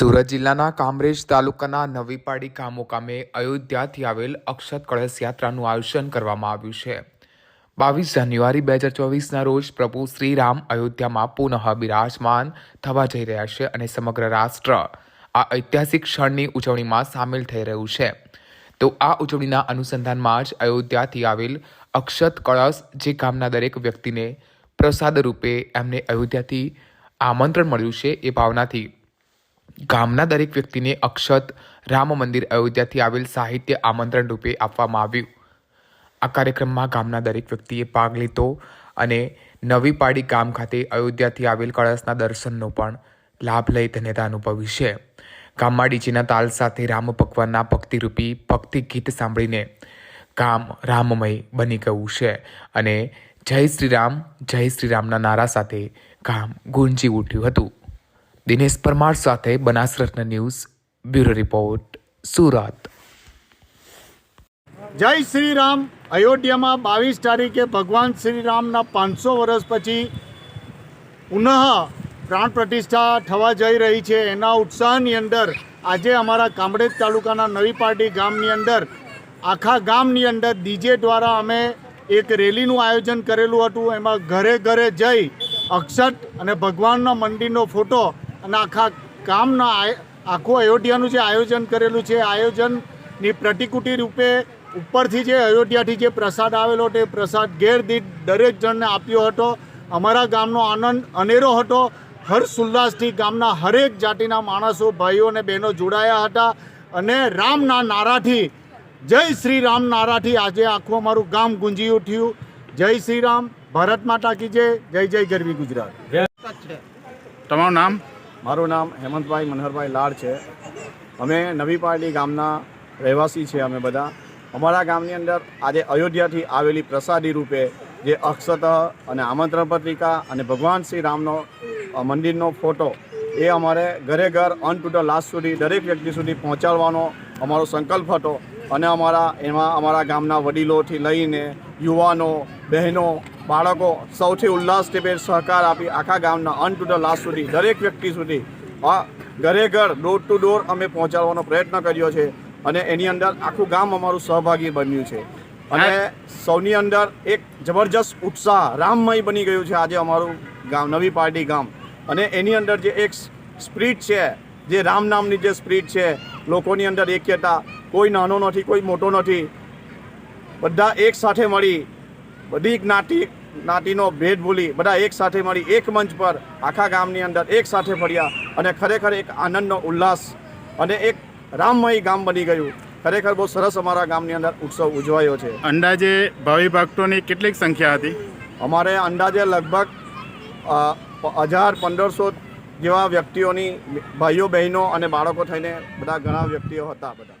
સુરત જિલ્લાના કામરેજ તાલુકાના નવીપાડી ગામ અયોધ્યાથી આવેલ અક્ષત કળશ યાત્રાનું આયોજન કરવામાં આવ્યું છે. બાવીસ જાન્યુઆરી બે હજાર ચોવીસના રોજ પ્રભુ શ્રીરામ અયોધ્યામાં પુનઃ બિરાજમાન થવા જઈ રહ્યા છે અને સમગ્ર રાષ્ટ્ર આ ઐતિહાસિક ક્ષણની ઉજવણીમાં સામેલ થઈ રહ્યું છે. તો આ ઉજવણીના અનુસંધાનમાં જ અયોધ્યાથી આવેલ અક્ષત કળશ જે ગામના દરેક વ્યક્તિને પ્રસાદ રૂપે એમને અયોધ્યાથી આમંત્રણ મળ્યું છે એ ભાવનાથી ગામના દરેક વ્યક્તિને અક્ષત રામ મંદિર અયોધ્યાથી આવેલ સાહિત્ય આમંત્રણ રૂપે આપવામાં આવ્યું. આ કાર્યક્રમમાં ગામના દરેક વ્યક્તિએ ભાગ લીધો અને નવી પાડી ગામ ખાતે અયોધ્યાથી આવેલ કળશના દર્શનનો પણ લાભ લઈ ધન્યતા અનુભવી છે. ગામમાં ડીજેના તાલ સાથે રામ ભગવાનના ભક્તિરૂપી ભક્તિ ગીત સાંભળીને ગામ રામમય બની ગયું છે અને જય શ્રી રામ, જય શ્રી રામના નારા સાથે ગામ ગુંજી ઉઠ્યું હતું. દિનેશ પરમાર સાથે Banasratna news, bureau report, Surat. જય શ્રી રામ અયોધ્યામાં બાવીસ તારીખે ભગવાન શ્રી રામના પાંચસો વર્ષ પછી પુનઃ પ્રાણ પ્રતિષ્ઠા થવા જઈ રહી છે. એના ઉત્સાહની અંદર આજે અમારા કામરેજ તાલુકાના નવી પાર્ટી ગામની અંદર, આખા ગામની અંદર ડીજે દ્વારા અમે એક રેલીનું આયોજન કરેલું હતું. એમાં ઘરે ઘરે જઈ અક્ષત અને ભગવાનના મંદિરનો ફોટો અને આખા આય- આખું અયોધ્યાનું જે આયોજન કરેલું છે, આયોજનની પ્રતિકૃતિ રૂપે ઉપરથી જે અયોધ્યાથી જે પ્રસાદ આવેલો તે પ્રસાદ ગેરદીઠ દરેક જણને આપ્યો હતો. અમારા ગામનો આનંદ અનેરો હતો. હર્ષ ઉલ્લાસથી ગામના હરેક જાતિના માણસો, ભાઈઓ અને બહેનો જોડાયા હતા અને રામના નારાથી, જય શ્રી રામ નારાથી આજે આખું અમારું ગામ ગુંજી ઉઠ્યું. જય શ્રી રામ. ભારત માતા કી જય. જય જય ગરવી ગુજરાત. તમારું નામ? મારું નામ હેમંતભાઈ મનહરભાઈ લાડ છે. અમે નવી પાર્ટી ગામના રહેવાસી છે અમે બધા. અમારા ગામની અંદર આજે અયોધ્યાથી આવેલી પ્રસાદી રૂપે જે અક્ષત અને આમંત્રણ પત્રિકા અને ભગવાન શ્રી રામનો મંદિરનો ફોટો એ અમારે ઘરે ઘર અન લાસ્ટ સુધી, દરેક વ્યક્તિ સુધી પહોંચાડવાનો અમારો સંકલ્પ હતો. અને અમારા, એમાં અમારા ગામના વડીલોથી લઈને યુવાનો, બહેનો બાળકો સૌથી ઉલ્લાસથી સહકાર આપી આખા ગામના અન ટુ ધ લાસ્ટ સુધી દરેક વ્યક્તિ સુધી. આ ઘરે ઘર ડોર ટુ ડોર અમે પહોંચાડવાનો પ્રયત્ન કર્યો છે અને એની અંદર આખું ગામ અમારું સહભાગી બન્યું છે. અને સૌની અંદર એક જબરજસ્ત ઉત્સાહ રામમય બની ગયું છે આજે અમારું ગામ નવી પાર્ટી ગામ. અને એની અંદર જે એક સ્પ્રીટ છે જે રામ નામની જે સ્પ્રીટ છે લોકોની અંદર એક્યતા કોઈ નાનો નથી કોઈ મોટો નથી. બધા એક સાથે મળી બધી જ્ઞાતિ જ્ઞાતિનો ભેદ ભૂલી બધા એક સાથે મળી એક મંચ પર આખા ગામની અંદર એક સાથે ફર્યા અને ખરેખર એક આનંદનો ઉલ્લાસ અને એક રામમય ગામ બની ગયું. ખરેખર બહુ સરસ અમારા ગામની અંદર ઉત્સવ ઉજવાયો છે. અંદાજે ભાવિ ભક્તોની કેટલીક સંખ્યા હતી? અમારે અંદાજે લગભગ હજાર પંદરસો જેવા વ્યક્તિઓની ભાઈઓ બહેનો અને બાળકો થઈને બધા ઘણા વ્યક્તિઓ હતા બધા.